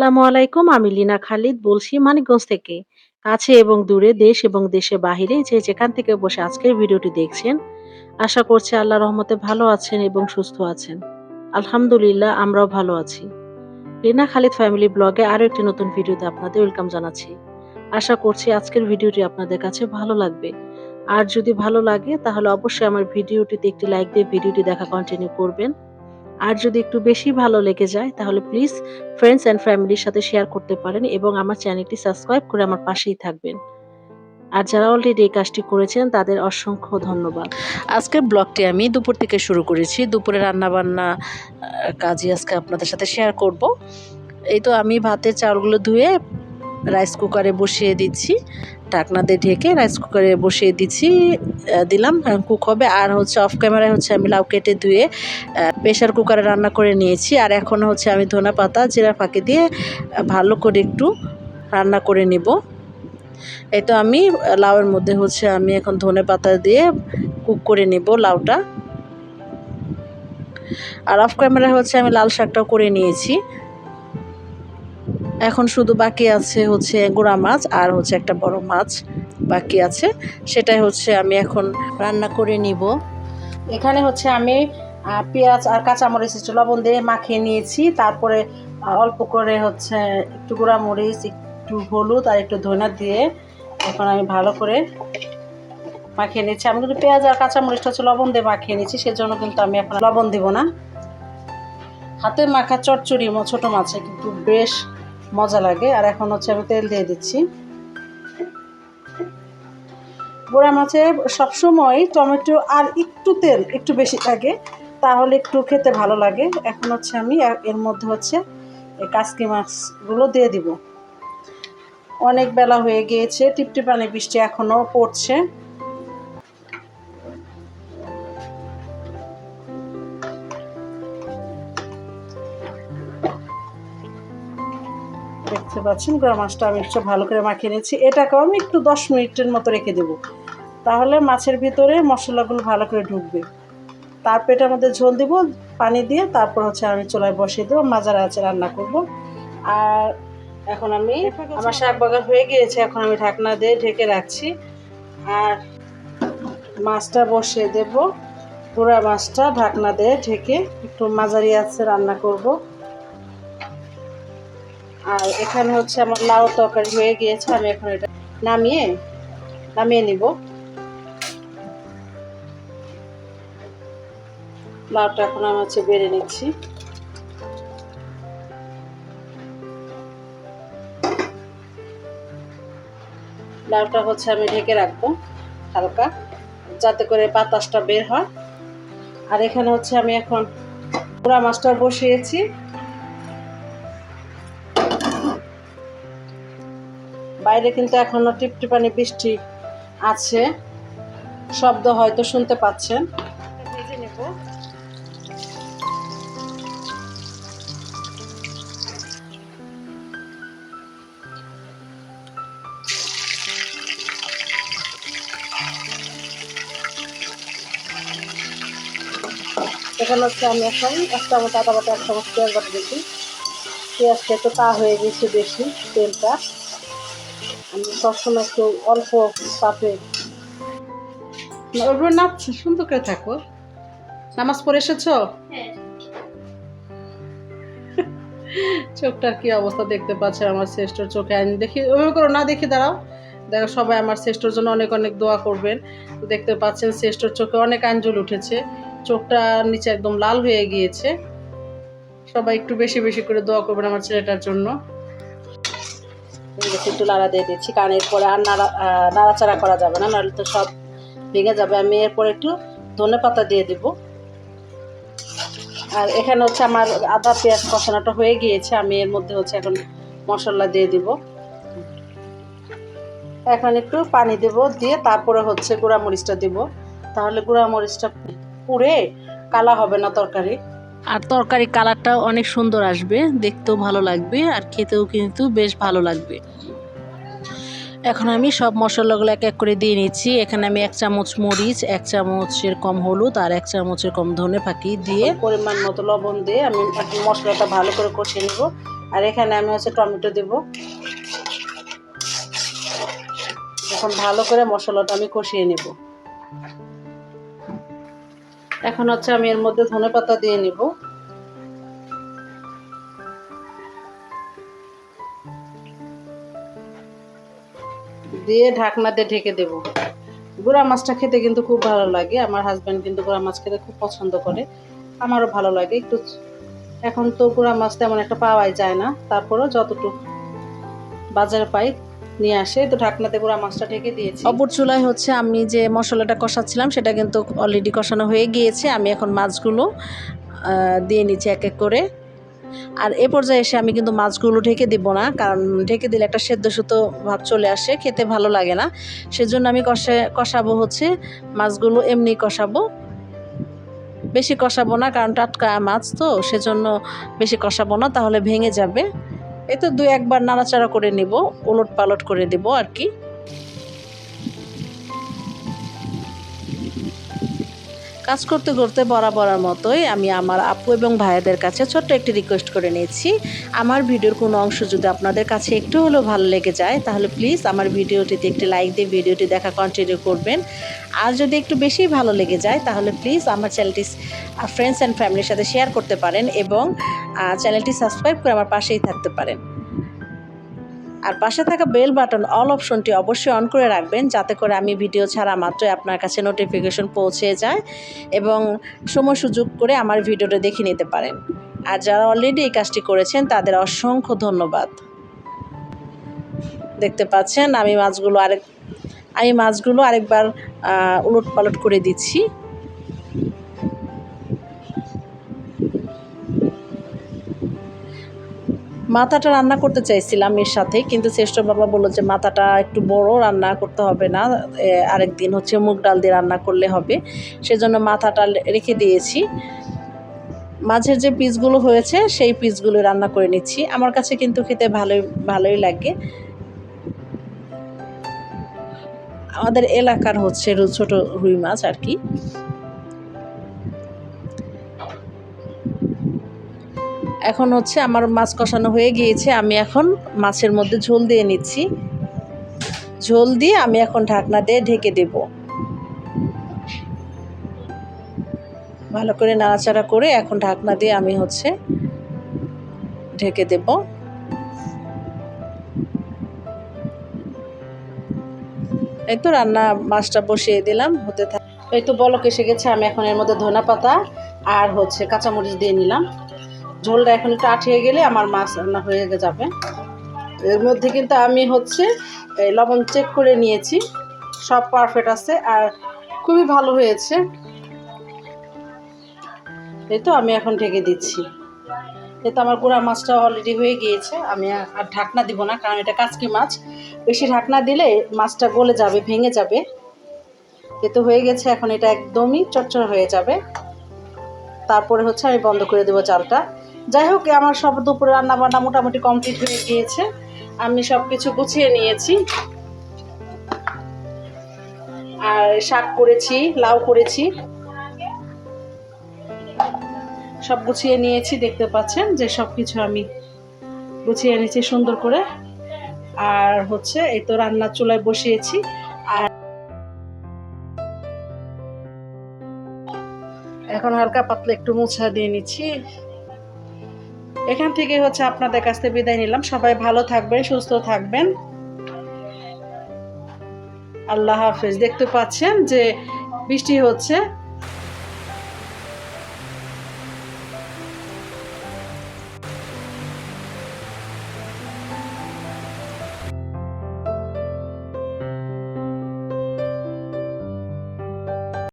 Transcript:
আসসালামু আলাইকুম। আমি লীনা খালিদ বলছি মানিকগঞ্জ থেকে। কাছে এবং দূরে দেশ এবং দেশে বাহিরে যে যেখান থেকে বসে আজকের ভিডিওটি দেখছেন, আশা করছি আল্লাহ রহমতে ভালো আছেন এবং সুস্থ আছেন। আলহামদুলিল্লাহ আমরাও ভালো আছি। লীনা খালিদ ফ্যামিলি ব্লগে আরও একটি নতুন ভিডিওতে আপনাদের ওয়েলকাম জানাচ্ছি। আশা করছি আজকের ভিডিওটি আপনাদের কাছে ভালো লাগবে। আর যদি ভালো লাগে তাহলে অবশ্যই আমার ভিডিওটিতে একটি লাইক দিয়ে ভিডিওটি দেখা কন্টিনিউ করবেন। আর যদি একটু বেশি ভালো লেগে যায়, তাহলে প্লিজ ফ্রেন্ডস অ্যান্ড ফ্যামিলির সাথে শেয়ার করতে পারেন এবং আমার চ্যানেলটি সাবস্ক্রাইব করে আমার পাশেই থাকবেন। আর যারা অলরেডি এই কাজটি করেছেন, তাদের অসংখ্য ধন্যবাদ। আজকের ব্লগটি আমি দুপুর থেকে শুরু করেছি। দুপুরে রান্নাবান্না কাজই আজকে আপনাদের সাথে শেয়ার করব। এই তো আমি ভাতের চাউলগুলো ধুয়ে রাইস কুকারে বসিয়ে দিচ্ছি। ঢাকনা দিয়ে ঢেকে রাইস কুকারে বসিয়ে দিচ্ছি দিলাম কুক হবে। আর হচ্ছে অফ ক্যামেরায় হচ্ছে আমি লাউ কেটে ধুয়ে প্রেশার কুকারে রান্না করে নিয়েছি। আর এখন হচ্ছে আমি ধনে পাতা, জিরা ফাঁকি দিয়ে ভালো করে একটু রান্না করে নিব। এই তো আমি লাউয়ের মধ্যে হচ্ছে আমি এখন ধনে পাতা দিয়ে কুক করে নিব লাউটা। আর অফ ক্যামেরায় হচ্ছে আমি লাল শাকটাও করে নিয়েছি। এখন শুধু বাকি আছে হচ্ছে গোড়া মাছ আর হচ্ছে একটা বড় মাছ বাকি আছে। সেটাই হচ্ছে আমি এখন রান্না করে নিব। এখানে হচ্ছে আমি পেঁয়াজ আর কাঁচামরিচ একটু লবণ দিয়ে মাখিয়ে নিয়েছি। তারপরে অল্প করে হচ্ছে একটু গুঁড়া মরিচ, একটু হলুদ আর একটু ধনা দিয়ে এখন আমি ভালো করে মাখিয়ে নিচ্ছি। আমি কিন্তু পেঁয়াজ আর কাঁচামরিচটা হচ্ছে লবণ দিয়ে মাখিয়ে নিচ্ছি, সেজন্য কিন্তু আমি এখন লবণ দিব না। হাতে মাখা চটচড়ি ছোটো মাছে কিন্তু বেশ মজা লাগে। আর এখন হচ্ছে আমি তেল দিয়ে দিচ্ছি। গোড়া মাছে সবসময় টমেটো আর একটু তেল একটু বেশি লাগে, তাহলে একটু খেতে ভালো লাগে। এখন হচ্ছে আমি এর মধ্যে হচ্ছে এই কাসকি মাছগুলো দিয়ে দিব। অনেক বেলা হয়ে গিয়েছে, টিপটিপানি বৃষ্টি এখনও পড়ছে। দেখতে পাচ্ছেন গোড়া মাছটা আমি একটু ভালো করে মাখিয়ে নিয়েছি এটাকেও আমি একটু দশ মিনিটের মতো রেখে দেবো। তাহলে মাছের ভিতরে মশলাগুলো ভালো করে ঢুকবে। তারপর এটার মধ্যে ঝোল দিব পানি দিয়ে তারপর হচ্ছে আমি চোলায় বসিয়ে দেবো মাজার আছে রান্না করব। আর এখন আমি আমার শাক বাগান হয়ে গিয়েছে এখন আমি ঢাকনা দিয়ে ঢেকে রাখছি। আর মাছটা বসিয়ে দেব। পুরা মাছটা ঢাকনা দিয়ে ঢেকে একটু মাঝারি আছে রান্না করব। আর এখানে হচ্ছে আমার লাউ তরকারি হয়ে গিয়েছে, আমি এখন এটা নামিয়ে নামিয়ে নিব। লাউটা এখন আমি হচ্ছে বেড়ে নিচ্ছি। লাউটা হচ্ছে আমি ঢেকে রাখব হালকা, যাতে করে বাতাসটা বের হয়। আর এখানে হচ্ছে আমি এখন পোড়া মাছটা বসিয়েছি। বাইরে কিন্তু এখনও টিপটিপানি বৃষ্টি আছে। শব্দ হয়তো শুনতে পাচ্ছেন। এখানে হচ্ছে আমি এখন এক চামচ আদা বাটা এক চামচ পেঁয়াজ বাটা একটু তা হয়ে গেছে বেশি, তেলটা। আমি সবসময় একটু অল্প তাপে ওগুলো নাচছে সুন্দর করে থাকো। নামাজ পড়ে এসেছ? চোখটার কি অবস্থা দেখতে পাচ্ছে আমার শ্রেষ্ঠর চোখে? আইন দেখি ওইভাবে করো না দেখি দাঁড়াও। দেখো সবাই আমার শ্রেষ্ঠর জন্য অনেক অনেক দোয়া করবেন। দেখতে পাচ্ছেন শ্রেষ্ঠর চোখে অনেক আঞ্জল উঠেছে। চোখটা নিচে একদম লাল হয়ে গিয়েছে। সবাই একটু বেশি বেশি করে দোয়া করবেন আমার ছেলেটার জন্য। একটু নাড়া দিয়ে দিচ্ছি, কারণ এরপরে আর নাড়া নাড়াচাড়া করা যাবে না, নাহলে তো সব ভেঙে যাবে। আমি এরপর একটু ধনে পাতা দিয়ে দিব। আর এখানে হচ্ছে আমার আদা, পেঁয়াজ কষানোটা হয়ে গিয়েছে, আমি এর মধ্যে হচ্ছে এখন মশলা দিয়ে দিব। এখন একটু পানি দেব, দিয়ে তারপরে হচ্ছে গুঁড়া মরিচটা দিব। তাহলে গুঁড়া মরিচটা পুড়ে কালা হবে না তরকারি। আর তরকারি কালারটাও অনেক সুন্দর আসবে, দেখতেও ভালো লাগবে আর খেতেও কিন্তু বেশ ভালো লাগবে। এখন আমি সব মশলাগুলো এক এক করে দিয়ে নিচ্ছি। এখানে আমি এক চামচ মরিচ, এক চামচের কম হলুদ আর এক চামচের কম ধনে ফাঁকি দিয়ে পরিমাণ মতো লবণ দিয়ে আমি মশলাটা ভালো করে কষিয়ে নেব। আর এখানে আমি হচ্ছে টমেটো দেব। এখন ভালো করে মশলাটা আমি কষিয়ে নেব। এখন হচ্ছে আমি এর মধ্যে ধনে পাতা দিয়ে নিব। দিয়ে ঢাকনা দিয়ে ঢেকে দেব। গুড়া মাছটা খেতে কিন্তু খুব ভালো লাগে। আমার হাজব্যান্ড কিন্তু গুড়া মাছ খেতে খুব পছন্দ করে। আমারও ভালো লাগে। একটু এখন তো গুড়া মাছ তেমন একটা পাওয়াই যায় না। তারপরেও যতটুকু বাজারে পাই নিয়ে আসে, তো ঢাকনাতে গুঁড়া মাছটা ঢেকে দিয়েছি। অপর চুলায় হচ্ছে আমি যে মশলাটা কষাচ্ছিলাম, সেটা কিন্তু অলরেডি কষানো হয়ে গিয়েছে। আমি এখন মাছগুলো দিয়ে নিচ্ছি এক এক করে। আর এ পর্যায়ে এসে আমি কিন্তু মাছগুলো ঢেকে দিব না, কারণ ঢেকে দিলে একটা সেদ্ধ সুতো ভাব চলে আসে, খেতে ভালো লাগে না। সেজন্য আমি কষে, কষাবো হচ্ছে মাছগুলো, এমনি কষাবো। বেশি কষাবো না, কারণ টাটকা মাছ তো, সেজন্য বেশি কষাবো না, তাহলে ভেঙে যাবে। এই তো দু একবার নাড়াচাড়া করে নিব, ওলট পালট করে দেব আর কি। কাজ করতে করতে বরাবরের মতোই আমি আমার আপু এবং ভাইয়াদের কাছে ছোট্ট একটি রিকোয়েস্ট করে নিয়েছি। আমার ভিডিওর কোনো অংশ যদি আপনাদের কাছে একটু হলেও ভালো লেগে যায়, তাহলে প্লিজ আমার ভিডিওটিতে একটি লাইক দিয়ে ভিডিওটি দেখা কন্টিনিউ করবেন। আর যদি একটু বেশি ভালো লেগে যায়, তাহলে প্লিজ আমার চ্যানেলটি ফ্রেন্ডস অ্যান্ড ফ্যামিলির সাথে শেয়ার করতে পারেন এবং আহ, চ্যানেলটি সাবস্ক্রাইব করে আমার পাশেই থাকতে পারেন। আর পাশে থাকা বেল বাটন অল অপশনটি অবশ্যই অন করে রাখবেন যাতে করে আমি ভিডিও ছাড়া মাত্রই আপনার কাছে নোটিফিকেশন পৌঁছে যায় এবং সময় সুযোগ করে আমার ভিডিওটা দেখে নিতে পারেন। আর যারা অলরেডি এই কাজটি করেছেন তাদের অসংখ্য ধন্যবাদ। দেখতে পাচ্ছেন আমি মাছগুলো আরেক আমি মাছগুলো আরেকবার উলট পালট করে দিচ্ছি। মাথাটা রান্না করতে চাইছিলাম এর সাথে, কিন্তু শ্রেষ্ঠ বাবা বলল যে মাথাটা একটু বড়, রান্না করতে হবে না আরেক দিন হচ্ছে মুগ ডাল দিয়ে রান্না করলে হবে। সেজন্য মাথাটা রেখে দিয়েছি। মাঝের যে পিসগুলো হয়েছে, সেই পিসগুলো রান্না করে নিচ্ছি। আমার কাছে কিন্তু খেতে ভালোই ভালোই লাগে। আমাদের এলাকার হচ্ছে ছোট রুই মাছ আর কি। এখন হচ্ছে আমার মাছ কষানো হয়ে গিয়েছে, আমি এখন মাছের মধ্যে ঝোল দিয়ে নিচ্ছি। ঝোল দিয়ে আমি এখন ঢাকনা দিয়ে ঢেকে দেব। ভালো করে নাড়াচাড়া করে এখন ঢাকনা দিয়ে আমি হচ্ছে ঢেকে দেব। এই তো রান্না মাছটা বসিয়ে দিলাম, হতে থাক এই তো বলক এসে গেছে, আমি এখন এর মধ্যে ধনা পাতা আর হচ্ছে কাঁচামরিচ দিয়ে নিলাম। ঝোলটা এখন একটু আঠিয়ে গেলে আমার মাছ রান্না হয়ে যাবে। এর মধ্যে কিন্তু আমি হচ্ছে লবণ চেক করে নিয়েছি। সব পারফেক্ট আছে আর খুবই ভালো হয়েছে। এই তো আমি এখন ঢেকে দিচ্ছি। এই তো আমার গুঁড়া মাছটা অলরেডি হয়ে গিয়েছে। আমি আর ঢাকনা দিব না, কারণ এটা কাচকি মাছ। বেশি ঢাকনা দিলে মাছটা গলে যাবে, ভেঙে যাবে। এ তো হয়ে গেছে, এখন এটা একদমই চটচড় হয়ে যাবে। তারপরে হচ্ছে আমি বন্ধ করে দেবো চালটা। যাই হোক আমার সব দুপুরে রান্না বান্না মোটামুটি কমপ্লিট হয়ে গিয়েছে। আমি সব কিছু গুছিয়ে নিয়েছি। আর শাক করেছি, লাউ করেছি। সব গুছিয়ে নিয়েছি, দেখতে পাচ্ছেন যে সব কিছু আমি গুছিয়ে নিয়েছি সুন্দর করে। আর হচ্ছে, এই তো রান্নার চুলায় বসিয়েছি। আর এখন হালকা পাতলা একটু মোছা দিয়ে নিচ্ছি। এখান থেকে হচ্ছে আপনাদের কাছ থেকে বিদায় নিলাম। সবাই ভালো থাকবেন, সুস্থ থাকবেন। আল্লাহ হাফেজ। দেখতে পাচ্ছেন যে বৃষ্টি হচ্ছে।